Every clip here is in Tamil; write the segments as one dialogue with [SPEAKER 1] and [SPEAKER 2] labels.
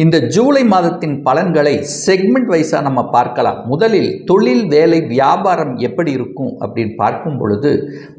[SPEAKER 1] இந்த ஜூலை மாதத்தின் பலன்களை செக்மெண்ட் வைஸாக நம்ம பார்க்கலாம். முதலில் தொழில் வேலை வியாபாரம் எப்படி இருக்கும் அப்படின்னு பார்க்கும் பொழுது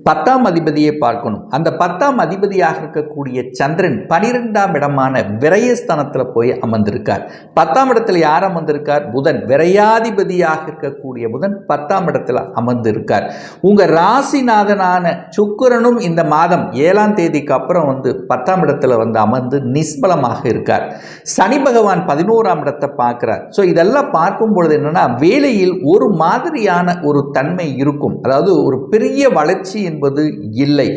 [SPEAKER 1] பத்தாம் அதிபதியை பார்க்கணும். அந்த பத்தாம் அதிபதியாக இருக்கக்கூடிய சந்திரன் பனிரெண்டாம் இடமான விரயஸ்தானத்தில் போய் அமர்ந்திருக்கார். பத்தாம் இடத்துல யார் அமர்ந்திருக்கார்? புதன். விரையாதிபதியாக இருக்கக்கூடிய புதன் பத்தாம் இடத்துல அமர்ந்திருக்கார். உங்கள் ராசிநாதனான சுக்கிரனும் இந்த மாதம் ஏழாம் தேதிக்கு அப்புறம் வந்து பத்தாம் இடத்துல வந்து அமர்ந்து நிஸ்பலமாக இருக்கார். சனி பகவான் பதினோராம் இடத்தை பார்க்குறார். ஸோ இதெல்லாம் பார்க்கும் பொழுது என்னன்னா வேலையில் ஒரு மாதிரியான ஒரு தன்மை இருக்கும். அதாவது ஒரு பெரிய வளர்ச்சி என்பது இல்லை.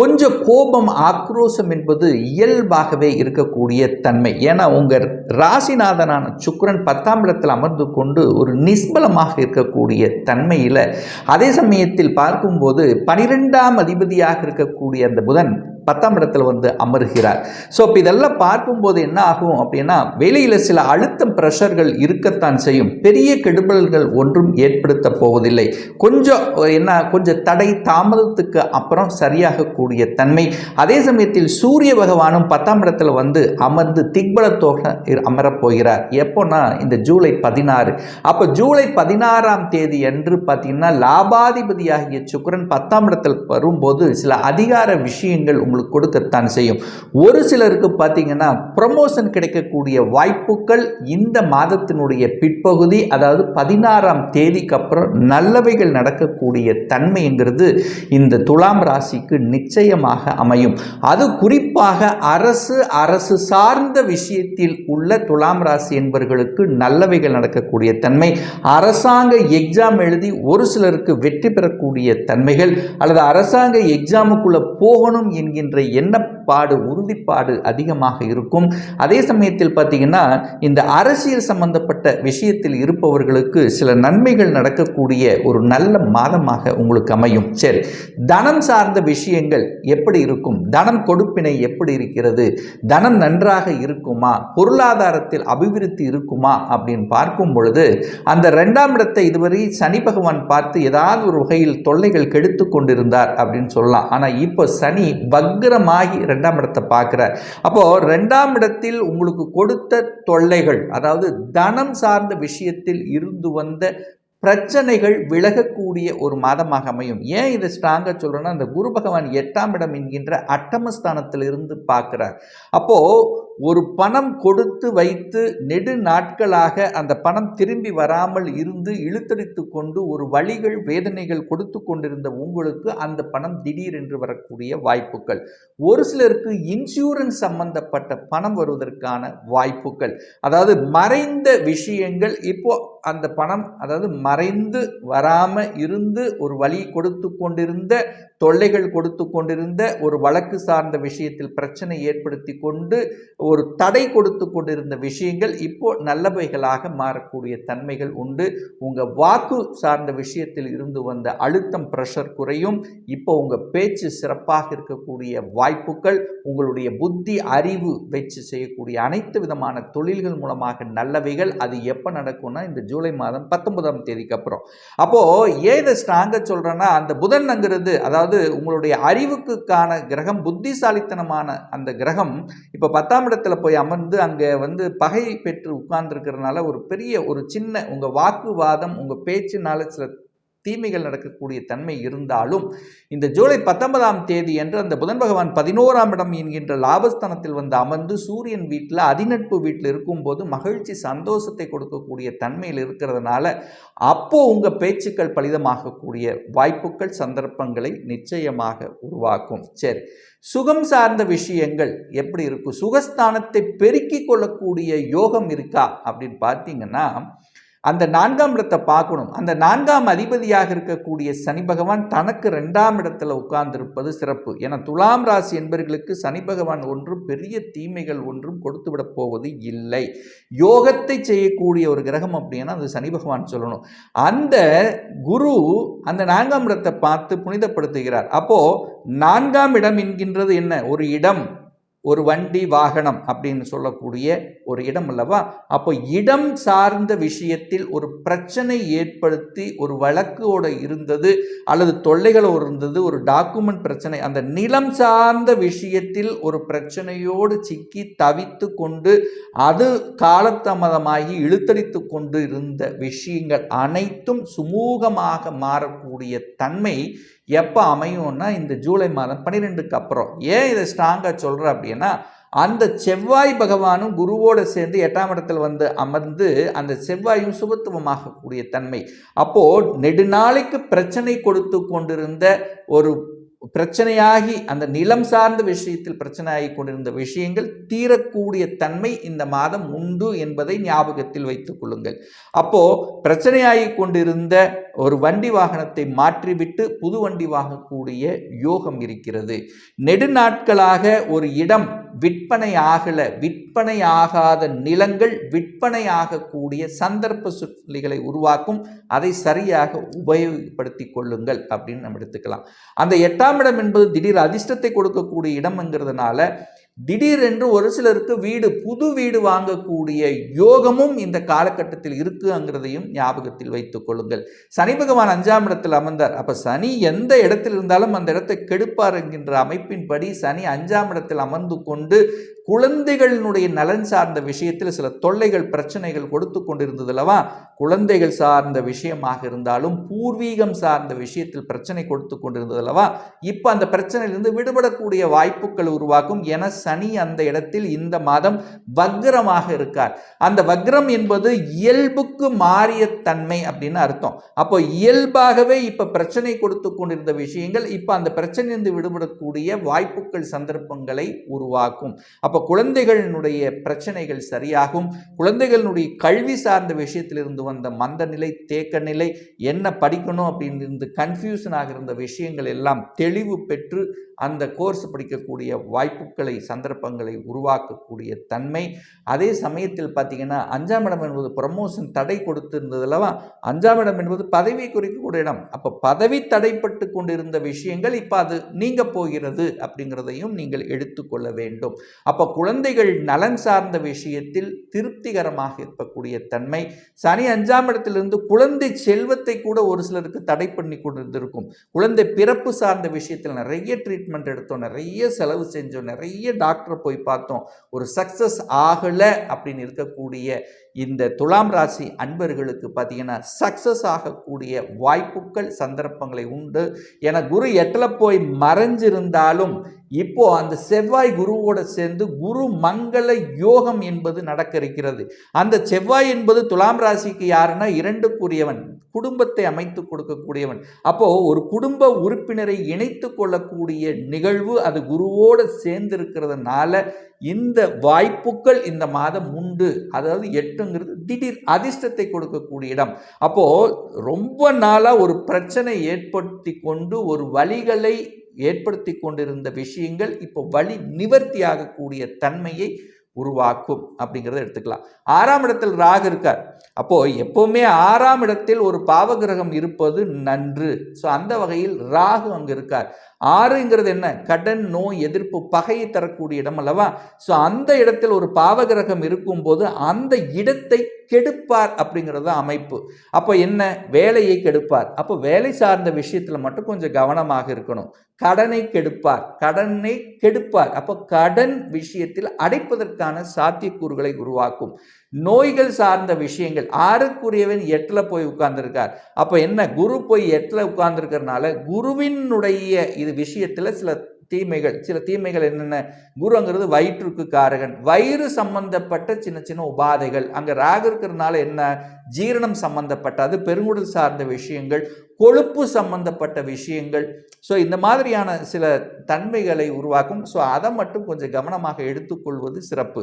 [SPEAKER 1] கொஞ்சம் கோபம் ஆக்ரோஷம் என்பது இயல்பாகவே இருக்கக்கூடிய தன்மை. ஏன்னா உங்கள் ராசிநாதனான சுக்கரன் பத்தாம் இடத்தில் அமர்ந்து கொண்டு ஒரு நிஸ்பலமாக இருக்கக்கூடிய தன்மையில் அதே சமயத்தில் பார்க்கும்போது பனிரெண்டாம் அதிபதியாக இருக்கக்கூடிய அந்த புதன் பத்தாம் இடத்துல வந்து அமர்கிறார். ஸோ இப்போ இதெல்லாம் பார்க்கும்போது என்ன ஆகும் அப்படின்னா வெளியில் சில அழுத்தம் ப்ரெஷர்கள் இருக்கத்தான் செய்யும். பெரிய கெடுபல்கள் ஒன்றும் ஏற்படுத்த போவதில்லை. கொஞ்சம் என்ன கொஞ்சம் தடை தாமதத்துக்கு அப்புறம் சரியாகக்கூடிய தன்மை. அதே சமயத்தில் சூரிய பகவானும் பத்தாம் இடத்துல வந்து அமர்ந்து திக்பலத்தோக அமரப் போகிறார். எப்போனா இந்த ஜூலை பதினாறு. அப்போ ஜூலை பதினாறாம் தேதி என்று பார்த்தீங்கன்னா லாபாதிபதியாகிய சுக்கரன் பத்தாம் இடத்தில் வரும்போது சில அதிகார விஷயங்கள் உங்களுக்கு உங்களுக்கு கொடுக்கத்தான் செய்யும். ஒரு சிலருக்கு பார்த்தீங்கன்னா ப்ரமோஷன் கிடைக்கக்கூடிய வாய்ப்புகள் இந்த மாதத்தினுடைய பிற்பகுதி அதாவது பதினாறாம் தேதிக்கு அப்புறம் நல்லவைகள் நடக்கக்கூடிய தன்மைங்கிறது இந்த துலாம் ராசிக்கு நிச்சயமாக அமையும். அது குறிப்பாக அரசு அரசு சார்ந்த விஷயத்தில் உள்ள துலாம் ராசி என்பவர்களுக்கு நல்லவைகள் நடக்கக்கூடிய தன்மை அரசாங்க எக்ஸாம் எழுதி ஒரு சிலருக்கு வெற்றி பெறக்கூடிய தன்மைகள் அல்லது அரசாங்க எக்ஸாமுக்குள்ள போகணும் என்கின்ற என்ற எண்ண கட்டுப்பாடு உறுதிப்பாடு அதிகமாக இருக்கும். அதே சமயத்தில் பார்த்தீங்கன்னா இந்த அரசியல் சம்பந்தப்பட்ட விஷயத்தில் இருப்பவர்களுக்கு சில நன்மைகள் நடக்கக்கூடிய ஒரு நல்ல மாதமாக உங்களுக்கு அமையும். சரி தனம் சார்ந்த விஷயங்கள் எப்படி இருக்கும்? தனம் கொடுப்பினை எப்படி இருக்கிறது? தனம் நன்றாக இருக்குமா? பொருளாதாரத்தில் அபிவிருத்தி இருக்குமா? அப்படின்னு பார்க்கும் பொழுது அந்த ரெண்டாம் இடத்தை இதுவரை சனி பகவான் பார்த்து ஏதாவது ஒரு வகையில் தொல்லைகள் கெடுத்து கொண்டிருந்தார் அப்படின்னு சொல்லலாம். ஆனால் இப்போ சனி வக்ரமாகி ரெண்டாம் இடத்தை பார்க்குறார். அப்போது ரெண்டாம் இடத்தில் உங்களுக்கு கொடுத்த தொல்லைகள் அதாவது தனம் சார்ந்த விஷயத்தில் இருந்து வந்த பிரச்சனைகள் விலகக்கூடிய ஒரு மாதமாக அமையும். ஏன் இதை ஸ்ட்ராங்காக சொல்கிறேன்னா அந்த குரு பகவான் எட்டாம் இடம் என்கின்ற அட்டமஸ்தானத்தில் இருந்து பார்க்குறார். அப்போது ஒரு பணம் கொடுத்து வைத்து நெடு நாட்களாக அந்த பணம் திரும்பி வராமல் இருந்து இழுத்தடித்து கொண்டு ஒரு வழிகள் வேதனைகள் கொடுத்து கொண்டிருந்த உங்களுக்கு அந்த பணம் திடீரென்று வரக்கூடிய வாய்ப்புகள். ஒரு சிலருக்கு இன்சூரன்ஸ் சம்பந்தப்பட்ட பணம் வருவதற்கான வாய்ப்புகள். அதாவது மறைந்த விஷயங்கள் இப்போ அந்த பணம் அதாவது மறைந்து வராமல் இருந்து ஒரு வழி கொடுத்து கொண்டிருந்த தொல்லைகள் கொடுத்து கொண்டிருந்த ஒரு வழக்கு சார்ந்த விஷயத்தில் பிரச்சனை ஏற்படுத்தி கொண்டு ஒரு தடை கொடுத்து கொண்டிருந்த விஷயங்கள் இப்போ நல்லவைகளாக மாறக்கூடிய தன்மைகள் உண்டு. உங்கள் வாக்கு சார்ந்த விஷயத்தில் இருந்து வந்த அழுத்தம் ப்ரெஷர் குறையும். இப்போ உங்கள் பேச்சு சிறப்பாக இருக்கக்கூடிய வாய்ப்புகள் உங்களுடைய புத்தி அறிவு வச்சு செய்யக்கூடிய அனைத்து விதமான தொழில்கள் மூலமாக நல்லவைகள். அது எப்போ நடக்கும்னா இந்த ஜூலை மாதம் பத்தொன்பதாம் தேதிக்கு அப்புறம். அப்போது ஏன் இதை ஸ்ட்ராங்காக சொல்கிறேன்னா அந்த புதன்ங்கிறது அதாவது உங்களுடைய அறிவுக்குக்கான கிரகம் புத்திசாலித்தனமான அந்த கிரகம் இப்போ பத்தாம் இடத்துல போய் அமர்ந்து அங்கே வந்து பகை பெற்று உட்கார்ந்துருக்கிறதுனால ஒரு பெரிய ஒரு சின்ன உங்கள் வாக்குவாதம் உங்கள் பேச்சுனால சில தீமைகள் நடக்கக்கூடிய தன்மை இருந்தாலும் இந்த ஜூலை பத்தொன்பதாம் தேதி என்று அந்த புதன் பகவான் பதினோராம் இடம் என்கின்ற லாபஸ்தானத்தில் வந்து அமர்ந்து சூரியன் வீட்டில் அதிநட்பு வீட்டில் இருக்கும்போது மகிழ்ச்சி சந்தோஷத்தை கொடுக்கக்கூடிய தன்மையில் இருக்கிறதுனால அப்போ உங்கள் பேச்சுக்கள் பலிதமாகக்கூடிய வாய்ப்புகள் சந்தர்ப்பங்களை நிச்சயமாக உருவாக்கும். சரி சுகம் சார்ந்த விஷயங்கள் எப்படி இருக்கும்? சுகஸ்தானத்தை பெருக்கிக் கொள்ளக்கூடிய யோகம் இருக்கா? அப்படின்னு பார்த்தீங்கன்னா அந்த நான்காம் இடத்தை பார்க்கணும். அந்த நான்காம் அதிபதியாக இருக்கக்கூடிய சனி பகவான் தனக்கு ரெண்டாம் இடத்துல உட்கார்ந்திருப்பது சிறப்பு. ஏன்னா துலாம் ராசி என்பவர்களுக்கு சனி பகவான் ஒன்றும் பெரிய தீமைகள் ஒன்றும் கொடுத்து விட போவது இல்லை. யோகத்தை செய்யக்கூடிய ஒரு கிரகம் அப்படின்னா அது சனி பகவான் சொல்லணும். அந்த குரு அந்த நான்காம் இடத்தை பார்த்து புனிதப்படுத்துகிறார். அப்போது நான்காம் இடம் என்கின்றது என்ன? ஒரு இடம். ஒரு வண்டி வாகனம் அப்படின்னு சொல்லக்கூடிய ஒரு இடம் அல்லவா? அப்போ இடம் சார்ந்த விஷயத்தில் ஒரு பிரச்சனை ஏற்படுத்தி ஒரு வழக்கோடு இருந்தது அல்லது தொல்லைகளோடு இருந்தது ஒரு டாக்குமெண்ட் பிரச்சனை அந்த நிலம் சார்ந்த விஷயத்தில் ஒரு பிரச்சனையோடு சிக்கி தவித்து கொண்டு அது காலதாமதமாகி இழுத்தடித்து கொண்டு இருந்த விஷயங்கள் அனைத்தும் சுமூகமாக மாறக்கூடிய தன்மை எப்போ அமையும்னா இந்த ஜூலை மாதம் பன்னிரெண்டுக்கு அப்புறம். ஏன் இதை ஸ்ட்ராங்காக சொல்கிறேன் அப்படின்னா அந்த செவ்வாய் பகவானும் குருவோடு சேர்ந்து எட்டாம் இடத்தில் வந்து அமர்ந்து அந்த செவ்வாயும் சுபத்துவமாகக்கூடிய தன்மை. அப்போது நெடுநாளைக்கு பிரச்சனை கொடுத்து கொண்டிருந்த ஒரு பிரச்சனையாகி அந்த நிலம் சார்ந்த விஷயத்தில் பிரச்சனையாகி கொண்டிருந்த விஷயங்கள் தீரக்கூடிய தன்மை இந்த மாதம் உண்டு என்பதை ஞாபகத்தில் வைத்துக் கொள்ளுங்கள். அப்போ பிரச்சனையாகி கொண்டிருந்த ஒரு வண்டி வாகனத்தை மாற்றிவிட்டு புது வண்டி வாங்கக்கூடிய யோகம் இருக்கிறது. நெடுநாட்களாக ஒரு இடம் விற்பனை ஆகல விற்பனை ஆகாத நிலங்கள் விற்பனை ஆகக்கூடிய சந்தர்ப்ப சூழ்நிலைகளை உருவாக்கும் அதை சரியாக உபயோகப்படுத்தி கொள்ளுங்கள் அப்படின்னு நம்ம எடுத்துக்கலாம். அந்த எட்டாம் இடம் என்பது திடீர் அதிர்ஷ்டத்தை கொடுக்கக்கூடிய இடம்ங்கிறதுனால திடீரென்று ஒரு சிலருக்கு வீடு புது வீடு வாங்கக்கூடிய யோகமும் இந்த காலகட்டத்தில் இருக்குங்கிறதையும் ஞாபகத்தில் வைத்துக் கொள்ளுங்கள். சனி பகவான் அஞ்சாம் இடத்தில் அமர்ந்தார். அப்ப சனி எந்த இடத்தில் இருந்தாலும் அந்த இடத்தை கெடுப்பார் என்கின்ற அமைப்பின்படி சனி அஞ்சாம் இடத்தில் அமர்ந்து கொண்டு குழந்தைகளினுடைய நலன் சார்ந்த விஷயத்தில் சில தொல்லைகள் பிரச்சனைகள் கொடுத்து கொண்டிருந்தது அல்லவா? குழந்தைகள் சார்ந்த விஷயமாக இருந்தாலும் பூர்வீகம் சார்ந்த விஷயத்தில் பிரச்சனை கொடுத்து கொண்டிருந்தது அல்லவா? இப்போ அந்த பிரச்சனையிலிருந்து விடுபடக்கூடிய வாய்ப்புகள் உருவாக்கும் என சனி அந்த இடத்தில் இந்த மாதம் வக்ரமாக இருக்கார். அந்த வக்ரம் என்பது இயல்புக்கு மாறிய தன்மை அப்படின்னு அர்த்தம். அப்போ இயல்பாகவே இப்போ பிரச்சனை கொடுத்து கொண்டிருந்த விஷயங்கள் இப்போ அந்த பிரச்சனையிலிருந்து விடுபடக்கூடிய வாய்ப்புகள் சந்தர்ப்பங்களை உருவாக்கும். அப்போ குழந்தைகளினுடைய பிரச்சனைகள் சரியாகும். குழந்தைகளினுடைய கல்வி சார்ந்த விஷயத்திலிருந்து வந்த மந்த நிலை தேக்க நிலை என்ன படிக்கணும் அப்படின்னு இருந்து கன்ஃபியூஷனாக இருந்த விஷயங்கள் எல்லாம் தெளிவு பெற்று அந்த கோர்ஸ் படிக்கக்கூடிய வாய்ப்புகளை சந்தர்ப்பங்களை உருவாக்கக்கூடிய தன்மை. அதே சமயத்தில் பார்த்தீங்கன்னா அஞ்சாம் இடம் என்பது ப்ரமோஷன் தடை கொடுத்திருந்ததுலவா அஞ்சாம் இடம் என்பது பதவி குறிக்கக்கூடிய இடம். அப்போ பதவி தடைப்பட்டு கொண்டிருந்த விஷயங்கள் இப்போ அது நீங்க போகிறது அப்படிங்கிறதையும் நீங்கள் எடுத்துக்கொள்ள வேண்டும். அப்போ குழந்தைகள் நலன் சார்ந்த விஷயத்தில் திருப்திகரமாக இருக்கக்கூடிய தன்மை. சனி அஞ்சாம் இடத்திலிருந்து குழந்தை செல்வத்தை கூட ஒரு சிலருக்கு தடை பண்ணி கொண்டிருந்திருக்கும். குழந்தை பிறப்பு சார்ந்த விஷயத்தில் நிறைய ட்ரீட் ட்ரீட்மெண்ட் எடுத்தோம் நிறைய செலவு செஞ்சோம் நிறைய டாக்டரை போய் பார்த்தோம். ஒரு சக்ஸஸ் ஆகலை அப்படின்னு இருக்கக்கூடிய இந்த துலாம் ராசி அன்பர்களுக்கு பார்த்தீங்கன்னா சக்ஸஸ் ஆகக்கூடிய வாய்ப்புகள் சந்தர்ப்பங்களை உண்டு. என குரு எட்டில் போய் மறைஞ்சிருந்தாலும் இப்போ அந்த செவ்வாய் குருவோட சேர்ந்து குரு மங்கள யோகம் என்பது நடக்க இருக்கிறது அந்த செவ்வாய் என்பது துலாம் ராசிக்கு யாருன்னா இரண்டுக்குரியவன் குடும்பத்தை அமைத்து கொடுக்கக்கூடியவன். அப்போ ஒரு குடும்ப உறுப்பினரை இணைத்து கொள்ளக்கூடிய நிகழ்வு அது குருவோடு சேர்ந்திருக்கிறதுனால இந்த வாய்ப்புகள் இந்த மாதம் உண்டு. அதாவது எட்டுங்கிறது திடீர் அதிர்ஷ்டத்தை கொடுக்கக்கூடிய இடம். அப்போ ரொம்ப நாளாக ஒரு பிரச்சனை ஏற்படுத்தி கொண்டு ஒரு வழிகளை ஏற்படுத்தி கொண்டிருந்த விஷயங்கள் இப்போ வழி நிவர்த்தியாகக்கூடிய தன்மையை உருவாக்கும் அப்படிங்கிறத எடுத்துக்கலாம். ஆறாம் இடத்தில் ராகு இருக்கார். அப்போது எப்போவுமே ஆறாம் இடத்தில் ஒரு பாவகிரகம் இருப்பது நன்று. ஸோ அந்த வகையில் ராகு அங்கே இருக்கார். ஆறுங்கிறது என்ன? கடன் நோய் எதிர்ப்பு பகையை தரக்கூடிய இடம் அல்லவா? ஸோ அந்த இடத்தில் ஒரு பாவகிரகம் இருக்கும்போது அந்த இடத்தை கெடுப்பார் அப்படிங்கிறது அமைப்பு. அப்போ என்ன? வேலையை கெடுப்பார். அப்போ வேலை சார்ந்த விஷயத்தில் மட்டும் கொஞ்சம் கவனமாக இருக்கணும். கடனை கெடுப்பார். கடனை கெடுப்பார். அப்போ கடன் விஷயத்தில் அடைப்பதற்கான சாத்தியக்கூறுகளை உருவாக்கும். நோய்கள் சார்ந்த விஷயங்கள். ஆறுக்குரியவன் எட்டில் போய் உட்கார்ந்துருக்கார். அப்போ என்ன? குரு போய் எட்டில் உட்கார்ந்துருக்கிறதுனால குருவினுடைய இது விஷயத்தில் சில தீமைகள் சில தீமைகள் என்னென்ன? குருங்கிறது வயிற்றுக்கு காரகன். வயிறு சம்பந்தப்பட்ட சின்ன சின்ன உபாதைகள். அங்கே ராகு இருக்கிறதுனால என்ன? ஜீரணம் சம்பந்தப்பட்ட அது பெருங்குடல் சார்ந்த விஷயங்கள் கொழுப்பு சம்பந்தப்பட்ட விஷயங்கள். ஸோ இந்த மாதிரியான சில தன்மைகளை உருவாக்கும். ஸோ அதை மட்டும் கொஞ்சம் கவனமாக எடுத்துக்கொள்வது சிறப்பு.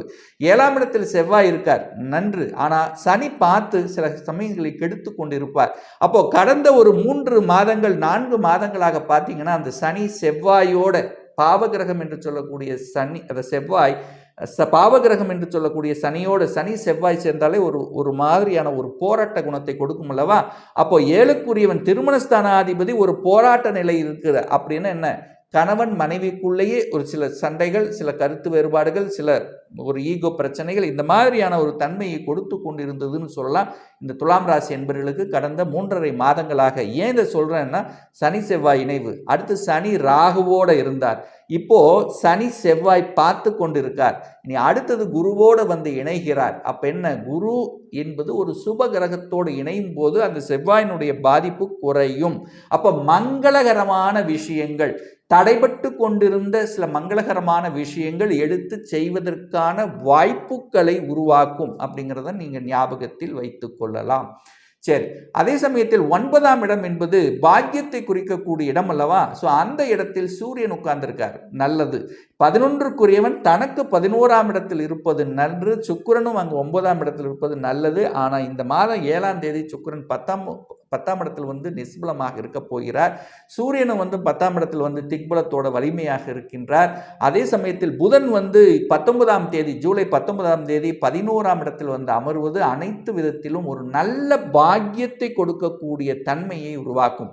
[SPEAKER 1] ஏழாம் இடத்தில் செவ்வாய் இருக்கார். நன்று. ஆனால் சனி பார்த்து சில சமயங்களை கெடுத்து கொண்டிருப்பார். அப்போது கடந்த ஒரு மூன்று மாதங்கள் நான்கு மாதங்களாக பார்த்தீங்கன்னா அந்த சனி செவ்வாயோட பாவகிரகம் என்று சொல்லக்கூடிய சனி அந்த செவ்வாய் ச பாவகிரகம் என்று சொல்லக்கூடிய சனியோடு சனி செவ்வாய் சேர்ந்தாலே ஒரு ஒரு மாதிரியான ஒரு போராட்ட குணத்தை கொடுக்கும் அல்லவா? அப்போ ஏழுக்குரியவன் திருமணஸ்தானாதிபதி ஒரு போராட்ட நிலை இருக்குது. அப்படின்னு என்ன? கணவன் மனைவிக்குள்ளேயே ஒரு சில சண்டைகள் சில கருத்து வேறுபாடுகள் சில ஒரு ஈகோ பிரச்சனைகள் இந்த மாதிரியான ஒரு தன்மையை கொடுத்து கொண்டிருந்ததுன்னு சொல்லலாம். இந்த துலாம் ராசி என்பவர்களுக்கு கடந்த மூன்றரை மாதங்களாக. ஏன் இதை சொல்கிறேன்னா சனி செவ்வாய் இணைவு. அடுத்து சனி ராகுவோட இருந்தார். இப்போ சனி செவ்வாய் பார்த்து கொண்டிருக்கார். இனி அடுத்தது குருவோடு வந்து இணைகிறார். அப்போ என்ன? குரு என்பது ஒரு சுப கிரகத்தோடு இணையும் போது அந்த செவ்வாயினுடைய பாதிப்பு குறையும். அப்போ மங்களகரமான விஷயங்கள் தடைபட்டு கொண்டிருந்த சில மங்களகரமான விஷயங்கள் எடுத்து செய்வதற்கான வாய்ப்புகளை உருவாக்கும் அப்படிங்கிறத நீங்கள் ஞாபகத்தில் வைத்து கொள்ளலாம். சரி அதே சமயத்தில் ஒன்பதாம் இடம் என்பது பாக்கியத்தை குறிக்கக்கூடிய இடம் அல்லவா? ஸோ அந்த இடத்தில் சூரியன் உட்கார்ந்திருக்கார். நல்லது. பதினொன்றுக்குரியவன் தனக்கு பதினோராம் இடத்தில் இருப்பது நன்று சுக்கிரனும் அங்கே ஒன்பதாம் இடத்தில் இருப்பது நல்லது. ஆனால் இந்த மாதம் ஏழாம் தேதி சுக்கிரன் பத்தாம் பத்தாம் இடத்தில் வந்து நிஸ்பலமாக இருக்க போகிறார். சூரியனும் வந்து பத்தாம் இடத்தில் வந்து திக்பலத்தோட வலிமையாக இருக்கின்றார். அதே சமயத்தில் புதன் வந்து பத்தொன்பதாம் தேதி ஜூலை பத்தொன்பதாம் தேதி பதினோராம் இடத்தில் வந்து அமர்வது அனைத்து விதத்திலும் ஒரு நல்ல பாக்கியத்தை கொடுக்கக்கூடிய தன்மையை உருவாக்கும்.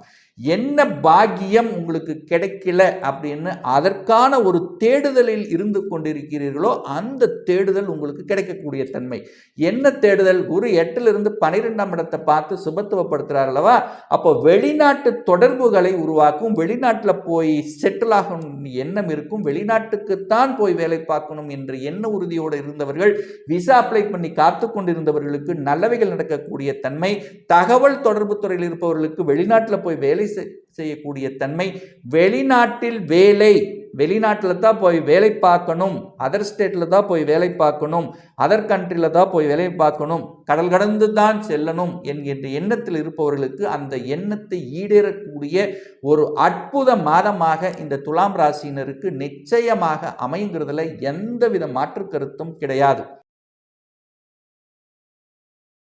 [SPEAKER 1] என்ன பாக்கியம் உங்களுக்கு கிடைக்கல அப்படின்னு அதற்கான ஒரு தேடுதலில் இருந்து கொண்டிருக்கிறீர்களோ அந்த தேடுதல் உங்களுக்கு கிடைக்கக்கூடிய தன்மை. என்ன தேடுதல்? குரு எட்டிலிருந்து பனிரெண்டாம் இடத்தை பார்த்து சுபத்துவப்படுத்துகிறார் அல்லவா? அப்போ வெளிநாட்டு தொடர்புகளை உருவாக்கும் வெளிநாட்டில் போய் செட்டில் ஆகணும் எண்ணம் இருக்கும் வெளிநாட்டுக்குத்தான் போய் வேலை பார்க்கணும் என்று எண்ண உறுதியோடு இருந்தவர்கள் விசா அப்ளை பண்ணி காத்து கொண்டிருந்தவர்களுக்கு நல்லவைகள் நடக்கக்கூடிய தன்மை தகவல் தொடர்பு துறையில் இருப்பவர்களுக்கு வெளிநாட்டில் போய் வேலை செய்யக்கூடிய தன்மை. வெளிநாட்டில் வேலை வெளிநாட்டில் தான் போய் வேலை பார்க்கணும். அதர் ஸ்டேட்டில் தான் போய் வேலை பார்க்கணும். அதர் கண்ட்ரியில் தான் போய் வேலை பார்க்கணும். கடல் கடந்து தான் செல்லணும் என்கின்ற எண்ணத்தில் இருப்பவர்களுக்கு அந்த எண்ணத்தை ஈடேறக்கூடிய ஒரு அற்புத மாதமாக இந்த துலாம் ராசியினருக்கு நிச்சயமாக அமைங்கிறதுல எந்தவித மாற்று கருத்தும் கிடையாது.